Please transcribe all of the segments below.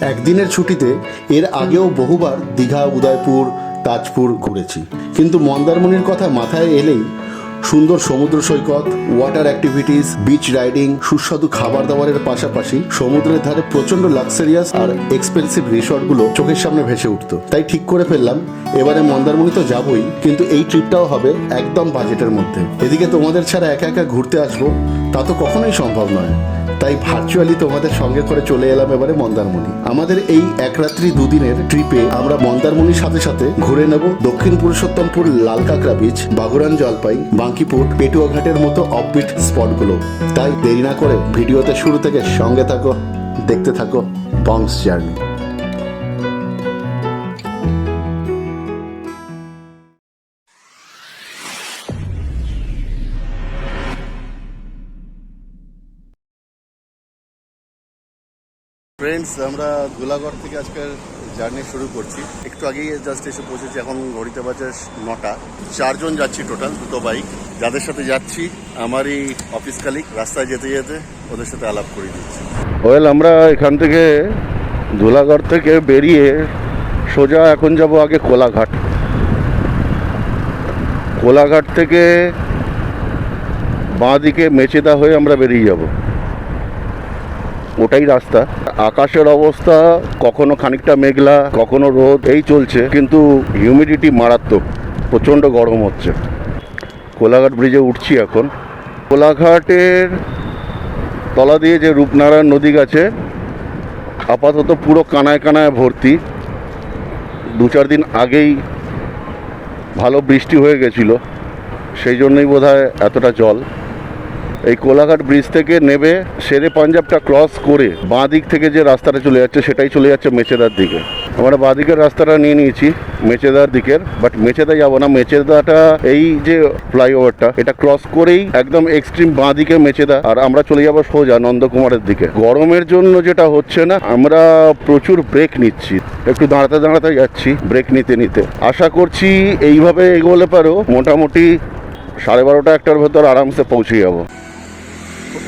একদিনের ছুটিতে এর আগেও বহুবার দীঘা, উদয়পুর, তাজপুর ঘুরেছি। কিন্তু মন্দারমণির কথা মাথায় এলেই সুন্দর সমুদ্র সৈকত ওয়াটার অ্যাক্টিভিটিস বিচ রাইডিং সুস্বাদু খাবার দাবারের পাশাপাশি সমুদ্রের ধারে প্রচণ্ড লাক্সারিয়াস আর এক্সপেন্সিভ রিসর্টগুলো চোখের সামনে ভেসে উঠতো। তাই ঠিক করে ফেললাম, এবারে মন্দারমণি তো যাবই, কিন্তু এই ট্রিপটাও হবে একদম বাজেটের মধ্যে। এদিকে তোমাদের ছাড়া একা একা ঘুরতে আসব, তা তো কখনোই সম্ভব নয়। তাই ভার্চুয়ালি তোমাদের সঙ্গে করে চলে এলাম এবারে মন্দারমণি। আমাদের এই এক রাত্রি দুদিনের ট্রিপে আমরা মন্দারমণির সাথে সাথে ঘুরে নেব দক্ষিণ পুরুষোত্তমপুর লাল কাঁকড়া বিচ বাগুরান জলপাই, বাঙ্কিপুর, পেটুয়াঘাটের মতো মতো অফবিট স্পটগুলো তাই দেরি না করে ভিডিওতে শুরু থেকে সঙ্গে থাকো, দেখতে থাকো বংশ জার্নি ফ্রেন্ডস আমরা গোলাঘর থেকে আজকের জার্নি শুরু করছি। একটু আগেই জাস্ট এসে পৌঁছেছি এখন ঘড়িতে বাজে নটা। চারজন যাচ্ছি টোটাল দুটো বাইক যাদের সাথে যাচ্ছি, আমারই অফিস কালিক রাস্তায় যেতে যেতে ওদের সাথে আলাপ করে দিচ্ছি। ওয়েল আমরা এখান থেকে ধুলাগড় থেকে বেরিয়ে সোজা এখন যাব আগে কোলাঘাট। কোলাঘাট থেকে বাঁ দিকে মেচেদা হয়ে আমরা বেরিয়ে যাব। ওটাই রাস্তা। আকাশের অবস্থা কখনো খানিকটা মেঘলা, কখনো রোদ, এই চলছে। কিন্তু হিউমিডিটি মারাত্মক, প্রচণ্ড গরম হচ্ছে। কোলাঘাট ব্রিজে উঠছি এখন। কোলাঘাটের তলা দিয়ে যে রূপনারায়ণ নদী গেছে, আপাতত পুরো কানায় কানায় ভর্তি। দু চার দিন আগেই ভালো বৃষ্টি হয়ে গেছিল। সেই জন্যই বোধ এতটা জল। এই কোলাঘাট ব্রিজ থেকে নেবে শেরে পাঞ্জাবটা ক্রস করে বাঁ দিক থেকে যে রাস্তাটা চলে যাচ্ছে, সেটাই চলে যাচ্ছে মেচেদার দিকে। আমরা বাঁ দিকের রাস্তাটা নিয়ে নিয়েছি, মেচেদার দিকের বাট মেচেদা যাব না। মেচেদাটা এই যে ফ্লাইওভারটা, এটা ক্রস করেই একদম এক্সট্রিম বাঁ দিকে মেচেদা, আর আমরা চলে যাব সোজা নন্দকুমারের দিকে। গরমের জন্য যেটা হচ্ছে না, আমরা প্রচুর ব্রেক নিচ্ছি। একটু দাঁড়াতে দাঁড়াতে যাচ্ছি ব্রেক নিতে নিতে। আশা করছি এইভাবে এগোলে পারো, মোটামুটি সাড়ে বারোটা, একটার ভেতর আরামসে পৌঁছে যাব।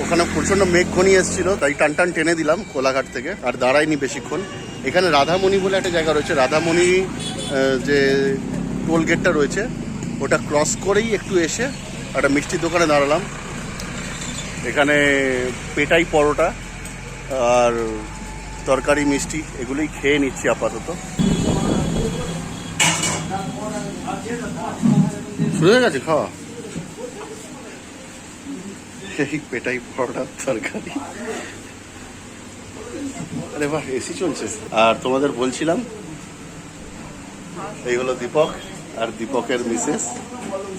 ওখানে প্রচণ্ড মেঘ ঘনিয়ে এসেছিল, তাই টান টান টেনে দিলাম কোলাঘাট থেকে, আর দাঁড়াইনি বেশিক্ষণ। এখানে রাধামণি বলে একটা জায়গা রয়েছে, রাধামণি যে টোল গেটটা রয়েছে, ওটা ক্রস করেই একটু এসে একটা মিষ্টির দোকানে দাঁড়ালাম। এখানে পেটাই পরোটা আর তরকারি, মিষ্টি, এগুলোই খেয়ে নিচ্ছি আপাতত। শুরু গেছে খাওয়া? এই পেটাই পরোটার তরকারি। আরে বাহ এসি চলছে। আর তোমাদের বলছিলাম এই হলো দীপক আর দীপকের মিসেস।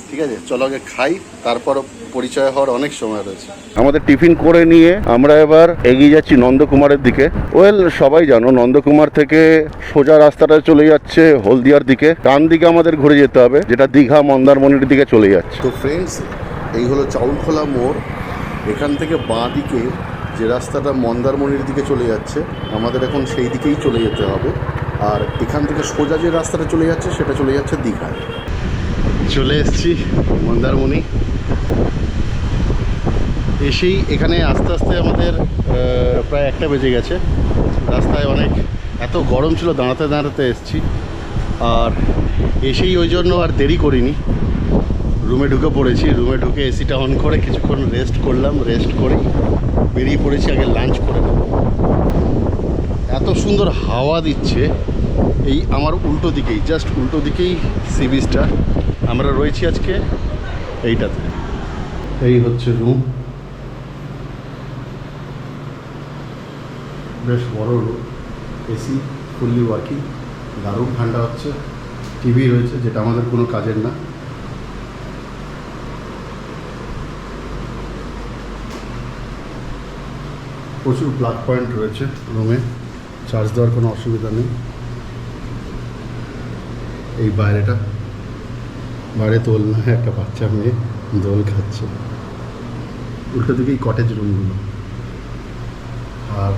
ঠিক আছে চলো আগে খাই তারপর পরিচয় হওয়ার অনেক সময় রয়েছে। আমাদের টিফিন করে নিয়ে আমরা এবার এগিয়ে যাচ্ছি নন্দকুমারের দিকে। ওয়েল সবাই জানো নন্দকুমার থেকে সোজা রাস্তাটা চলে যাচ্ছে হলদিয়ার দিকে। ডান দিকে আমাদের ঘুরে যেতে হবে যেটা দীঘা মন্দারমণির দিকে চলে যাচ্ছে। তো ফ্রেন্ডস এই হলো চাউলখোলা মোড়। এখান থেকে বাঁ দিকে যে রাস্তাটা মন্দারমণির দিকে চলে যাচ্ছে, আমাদের এখন সেই দিকেই চলে যেতে হবে। আর এখান থেকে সোজা যে রাস্তাটা চলে যাচ্ছে, সেটা চলে যাচ্ছে দীঘায়। চলে এসেছি মন্দারমণি। এসেই এখানে আস্তে আস্তে আমাদের প্রায় একটা বেজে গেছে। রাস্তায় অনেক, এত গরম ছিল, দাঁড়াতে দাঁড়াতে এসেছি। আর এসেই ওই জন্য আর দেরি করিনি। রুমে ঢুকে পড়েছি, রুমে ঢুকে এসিটা অন করে কিছুক্ষণ রেস্ট করলাম রেস্ট করে বেরিয়ে পড়েছি, আগে লাঞ্চ করে নেব। এত সুন্দর হাওয়া দিচ্ছে, এই আমার উল্টো দিকেই জাস্ট উল্টো দিকেই সি বিচটা আমরা রয়েছি আজকে এইটাতে। এই হচ্ছে রুম বেশ বড় রুম এসি ফুললি ওয়ার্কিং দারুণ ঠান্ডা হচ্ছে টিভি রয়েছে, যেটা আমাদের কোনো কাজের না। প্রচুর প্লাগ পয়েন্ট রয়েছে রুমে চার্জ দেওয়ার কোনো অসুবিধা নেই। এই বাইরেটা। বাইরে তোল না, একটা বাচ্চা মেয়ে দোল খাচ্ছে। উল্টো দিকেই কটেজ রুমগুলো আর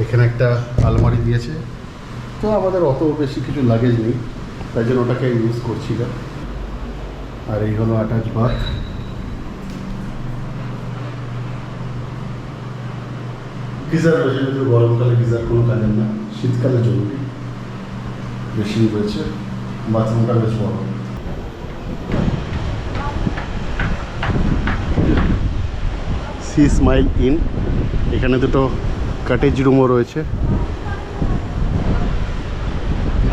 এখানে একটা আলমারি দিয়েছে। তো আমাদের অত বেশি কিছু লাগেজ নেই। তাই জন্য ওটাকে ইউজ করছি না। আর এই হলো অ্যাটাচ বাথ গিজার রয়েছে, কিন্তু গরমকালে গিজার কোনো কাজের না। শীতকালে জরুরি। মেশিন রয়েছে, বাথরুমটা বেশ বড়। Sea Smile Inn. এখানে দুটো কাটেজ রুমও রয়েছে।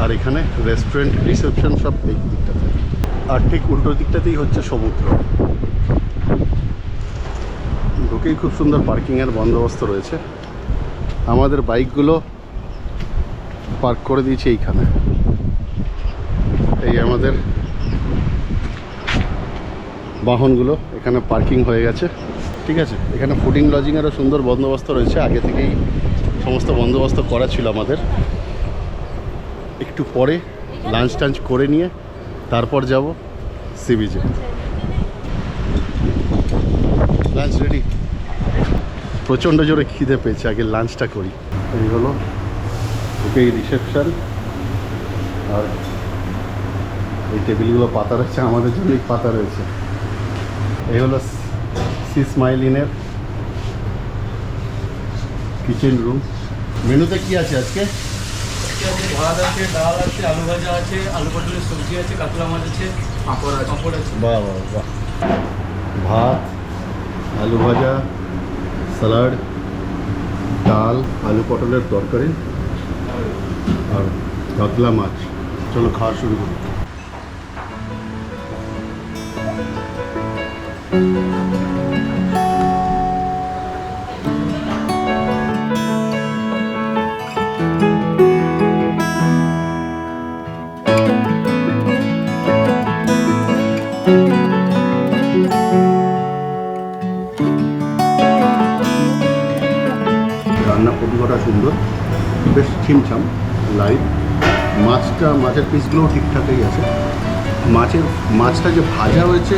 আর এখানে রেস্টুরেন্ট, রিসেপশন সব এই দিকটাতে আর ঠিক উল্টো দিকটাতেই হচ্ছে সমুদ্র। ঢুকেই খুব সুন্দর পার্কিংয়ের বন্দোবস্ত রয়েছে। আমাদের বাইকগুলো পার্ক করে দিয়েছি এইখানে। এই আমাদের বাহনগুলো এখানে পার্কিং হয়ে গেছে। ঠিক আছে? এখানে ফুডিং লজিংয়েরও সুন্দর বন্দোবস্ত রয়েছে। আগে থেকেই সমস্ত বন্দোবস্ত করা ছিল আমাদের। একটু পরে লাঞ্চ টাঞ্চ করে নিয়ে তারপর যাব সি বিচে। Lunch ready? প্রচণ্ড জোরে খিদে পেয়েছে আগে লাঞ্চটা করি। এই হলো ওকেই রিসেপশন আর এই টেবিলগুলো পাতা রয়েছে আমাদের জন্যই পাতা রয়েছে। এই হলো সি স্মাইল ইনের কিচেন রুম মেনুতে কি আছে আজকে? ভাত আছে ডাল আছে আলু ভাজা আছে আলু পটলের সবজি আছে কাতলা মাছ আছে পাঁপড় আছে। পাঁপড় আছে। বাহ বাহ বাহ। ভাত আলু ভাজা স্যালাড ডাল আলু পটলের তরকারি আর কাতলা মাছ। চলো খাওয়া শুরু করি। ছিমছাম লাইট মাছটা, মাছের পিসগুলোও ঠিকঠাকই আছে। মাছের, মাছটা যে ভাজা হয়েছে,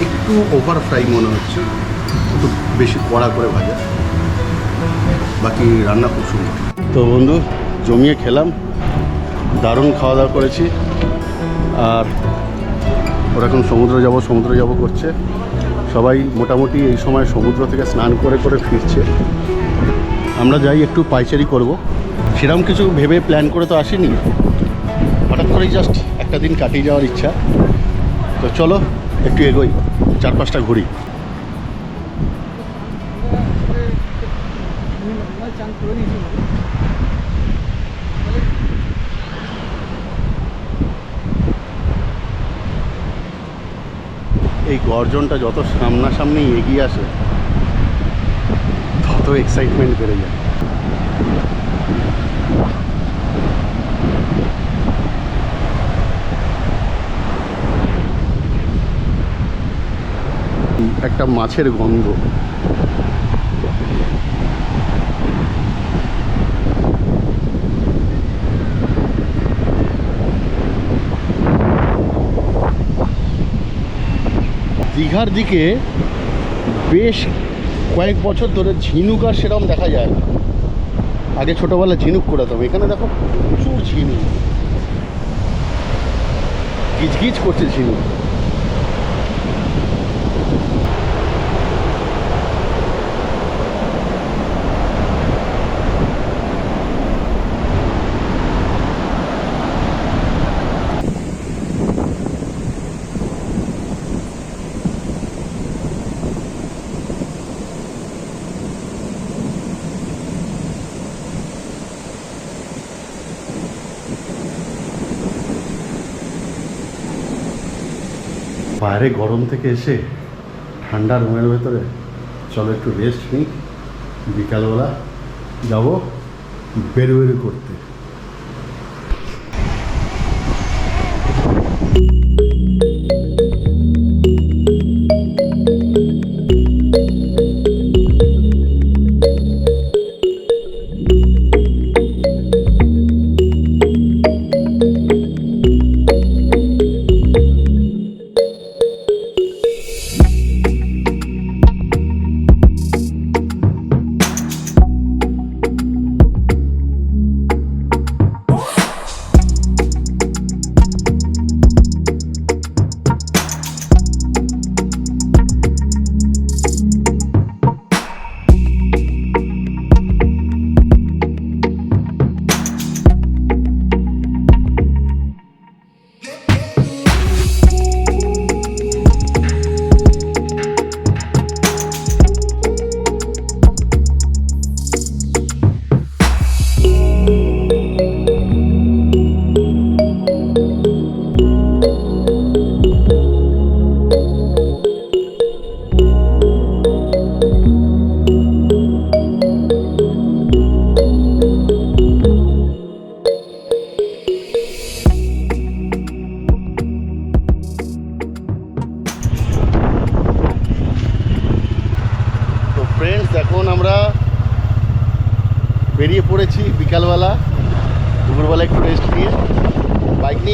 একটু ওভার ফ্রাই মনে হচ্ছে। একটু বেশি কড়া করে ভাজা। বাকি রান্না খুব সুন্দর। তো বন্ধু, জমিয়ে খেলাম। দারুণ খাওয়া দাওয়া করেছি। আর ওরা এখন সমুদ্র যাব সমুদ্র যাব করছে। সবাই মোটামুটি এই সময় সমুদ্র থেকে স্নান করে করে ফিরছে। আমরা যাই একটু পাইচারি করব। সেরকম কিছু ভেবে প্ল্যান করে তো আসিনি। হঠাৎ করেই জাস্ট একটা দিন কাটিয়ে যাওয়ার ইচ্ছা। তো চলো, একটু এগোই চার পাঁচটা ঘুরি। এই গর্জনটা যত সামনাসামনি এগিয়ে আসে, তত এক্সাইটমেন্ট বেড়ে যায়। একটা মাছের গন্ধ। দীঘার দিকে বেশ কয়েক বছর ধরে ঝিনুক আর সেরকম দেখা যায় না। আগে ছোটোবেলায় ঝিনুক করাতাম এখানে দেখো প্রচুর ঝিনুক। গিজগিজ করছে ঝিনুক। বাইরে গরম থেকে এসে ঠান্ডা রুমের ভেতরে, চলো একটু রেস্ট নিই। বিকালবেলা যাব বেরোবেরো বেরো করতে।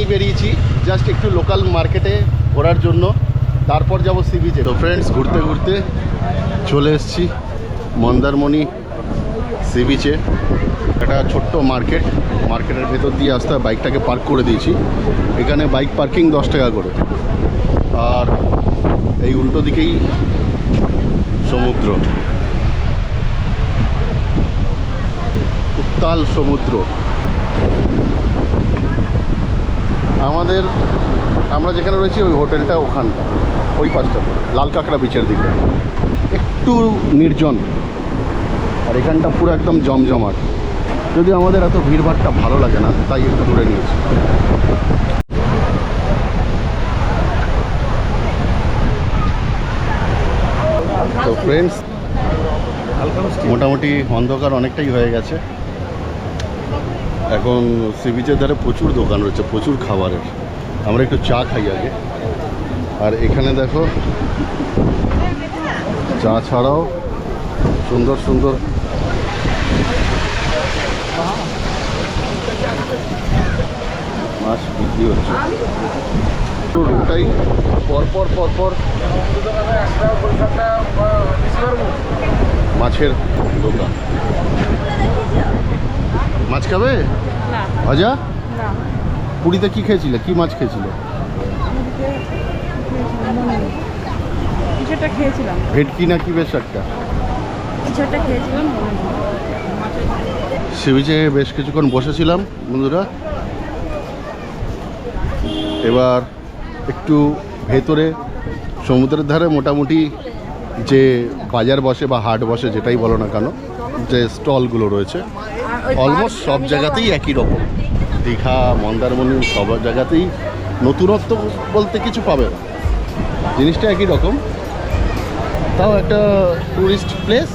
নিয়েই বেরিয়েছি জাস্ট একটু লোকাল মার্কেটে ঘোরার জন্য। তারপর যাব সি বিচে তো ফ্রেন্ডস ঘুরতে ঘুরতে চলে এসেছি মন্দারমণি সি বিচে একটা ছোট্ট মার্কেট মার্কেটের ভেতর দিয়ে আসতে বাইকটাকে পার্ক করে দিয়েছি। এখানে বাইক পার্কিং দশ টাকা করে। আর এই উল্টো দিকেই সমুদ্র। উত্তাল সমুদ্র। আমাদের, আমরা যেখানে রয়েছি ওই হোটেলটা ওখানটা, ওই পাশটা, লাল কাঁকড়া বিচের দিকে। একটু নির্জন, আর এখানটা পুরো একদম জমজমাট। যদি আমাদের এত ভিড়ভাড়টা ভালো লাগে না, তাই একটু দূরে নিয়েছি। তো ফ্রেন্ডস মোটামুটি অন্ধকার অনেকটাই হয়ে গেছে। এখন সি বিচের ধারে প্রচুর দোকান রয়েছে, প্রচুর খাবারের। আমরা একটু চা খাই আগে। আর এখানে দেখো, চা ছাড়াও সুন্দর সুন্দর মাছ বিক্রি হচ্ছে। ওটাই পরপর পরপর মাছের দোকান। মাছ খাবে? ভাজা? পুরীতে কি খেয়েছিলে? কি মাছ খেয়েছিলে? খেয়েছিলাম। ভেটকি না কি বেশ একটা? খেয়েছিলাম সি বিচে বেশ কিছুক্ষণ বসেছিলাম বন্ধুরা। এবার একটু ভেতরে সমুদ্রের ধারে মোটামুটি যে বাজার বসে বা হাট বসে যেটাই বলো না কেন যে স্টলগুলো রয়েছে অলমোস্ট সব জায়গাতেই একই রকম। দীঘা মন্দারমণি সব জায়গাতেই নতুনত্ব বলতে কিছু পাবে না। জিনিসটা একই রকম। তাও একটা ট্যুরিস্ট প্লেস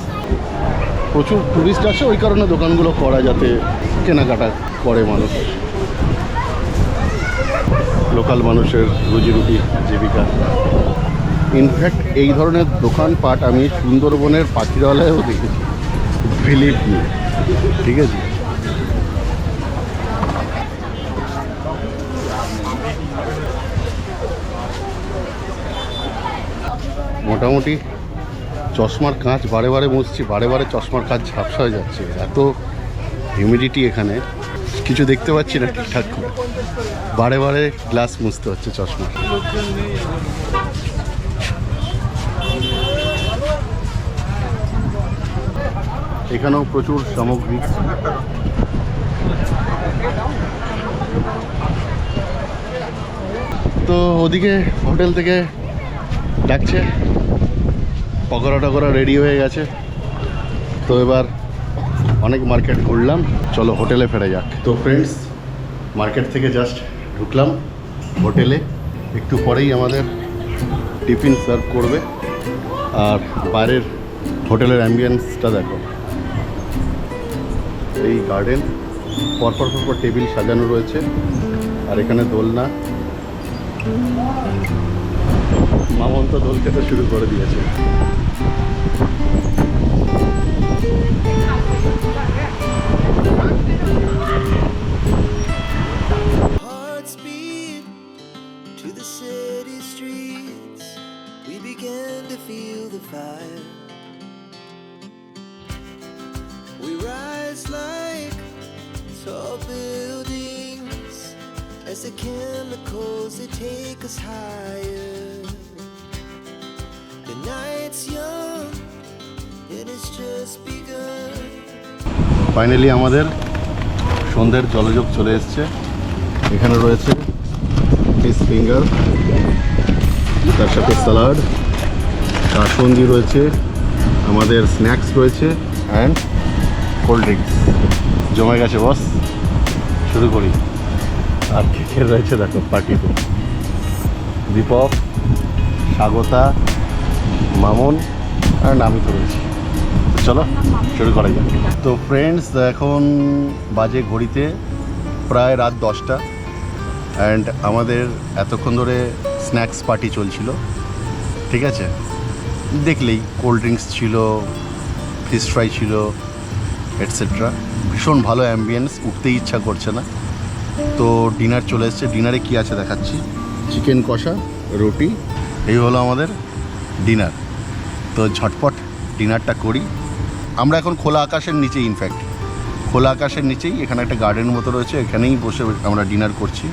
প্রচুর ট্যুরিস্ট আসে ওই কারণে দোকানগুলো করা যাতে কেনাকাটা করে মানুষ। লোকাল মানুষের রুজি রুটি জীবিকা ইনফ্যাক্ট এই ধরনের দোকানপাট আমি সুন্দরবনের পাখিরালয়েও দেখেছি। বিলিভ মি ঠিক আছে? মোটামুটি চশমার কাঁচ বারে বারে মুছছি, বারে বারে চশমার কাঁচ ঝাপসা হয়ে যাচ্ছে। এত হিউমিডিটি এখানে। কিছু দেখতে পাচ্ছি না ঠিকঠাক করে। বারে বারে গ্লাস মুছতে হচ্ছে চশমা এখানেও প্রচুর সামগ্রী। তো ওদিকে হোটেল থেকে ডাকছে। পকোড়া টকোড়া রেডি হয়ে গেছে। তো এবার অনেক মার্কেট ঘুরলাম। চলো হোটেলে ফেরা যাক। তো ফ্রেন্ডস মার্কেট থেকে জাস্ট ঢুকলাম। হোটেলে একটু পরেই আমাদের টিফিন সার্ভ করবে। আর বাইরের হোটেলের অ্যাম্বিয়েন্সটা দেখো। এই গার্ডেন পরপর পরপর টেবিল সাজানো রয়েছে। আর এখানে দোলনা। মামন্ত দোল খেতে শুরু করে দিয়েছে। As the chemicals, they take us higher. The night's young, and it's just begun. Finally আমাদের সন্ধ্যের জলযোগ চলে এসছে এখানে রয়েছে ফিশ ফিঙ্গার তার সাথে স্যালাড কাসন্দি রয়েছে, আমাদের স্ন্যাক্স রয়েছে অ্যান্ড কোল্ড ড্রিঙ্কস জমে গেছে বস শুরু করি আর কে রয়েছে দেখো পার্টিতে দীপক, স্বাগতা, মামুন, আর আমি তো রয়েছি চলো, শুরু করা যাক। তো ফ্রেন্ডস এখন বাজে ঘড়িতে প্রায় রাত দশটা। অ্যান্ড আমাদের এতক্ষণ ধরে স্ন্যাক্স পার্টি চলছিল। ঠিক আছে? দেখলেই কোল্ড ড্রিঙ্কস ছিল ফিশ ফ্রাই ছিল এটসেট্রা ভীষণ ভালো অ্যাম্বিয়েন্স উঠতেই ইচ্ছা করছে না। তো ডিনার চলে এসছে। ডিনারে কি আছে দেখাচ্ছি? চিকেন কষা, রুটি, এই হলো আমাদের ডিনার তো ঝটপট ডিনারটা করি। আমরা এখন খোলা আকাশের নিচেই ইনফ্যাক্ট খোলা আকাশের নিচেই, এখানে একটা গার্ডেন মতো রয়েছে, এখানেই বসে আমরা ডিনার করছি।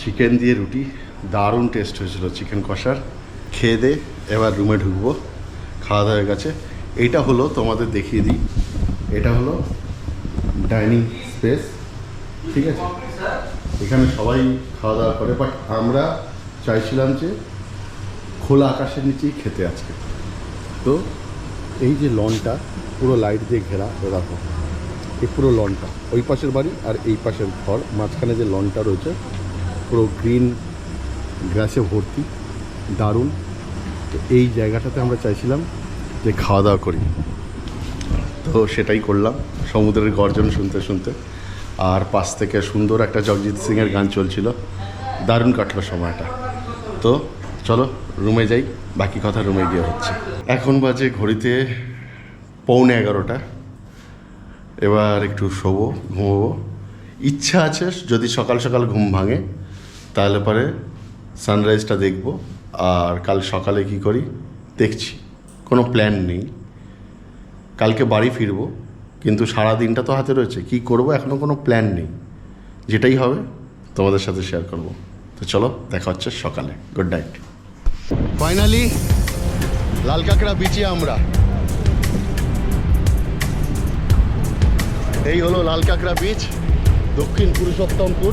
চিকেন দিয়ে রুটি, দারুণ টেস্ট হয়েছিল চিকেন কষার। খেয়ে দে, এবার রুমে ঢুকবো। খাওয়া দাওয়া হয়ে গেছে। এইটা হলো তোমাদের দেখিয়ে দিই। এটা হলো ডাইনিং স্পেস ঠিক আছে? এখানে সবাই খাওয়া দাওয়া করে বাট আমরা চাইছিলাম যে খোলা আকাশের নিচেই খেতে আজকে। তো এই যে লনটা, পুরো লাইট দিয়ে ঘেরা এ দেখো এই পুরো লনটা, ওই পাশের বাড়ি আর এই পাশের ঘর, মাঝখানে যে লনটা রয়েছে, পুরো গ্রিন গ্রাসে ভর্তি, দারুণ। তো এই জায়গাটাতে আমরা চাইছিলাম যে খাওয়া দাওয়া করি। তো সেটাই করলাম, সমুদ্রের গর্জন শুনতে শুনতে। আর পাশ থেকে সুন্দর একটা জগজিৎ সিংয়ের গান চলছিল। দারুণ কাটলো সময়টা। তো চলো, রুমে যাই, বাকি কথা রুমে গিয়ে হচ্ছে। এখন বাজে ঘড়িতে পৌনে এগারোটা। এবার একটু শোবো, ঘুমোবো। ইচ্ছা আছে যদি সকাল সকাল ঘুম ভাঙে, তাহলে পরে সানরাইজটা দেখব। আর কাল সকালে কি করি, দেখছি। কোনো প্ল্যান নেই। কালকে বাড়ি ফিরবো। কিন্তু সারা দিনটা তো হাতে রয়েছে। কি করব? এখনও কোনো প্ল্যান নেই। যেটাই হবে, তোমাদের সাথে শেয়ার করব। তো চলো, দেখা হচ্ছে সকালে। গুড নাইট ফাইনালি লাল কাঁকড়া বিচে আমরা। এই হলো লাল কাঁকড়া বিচ, দক্ষিণ পুরুষোত্তমপুর।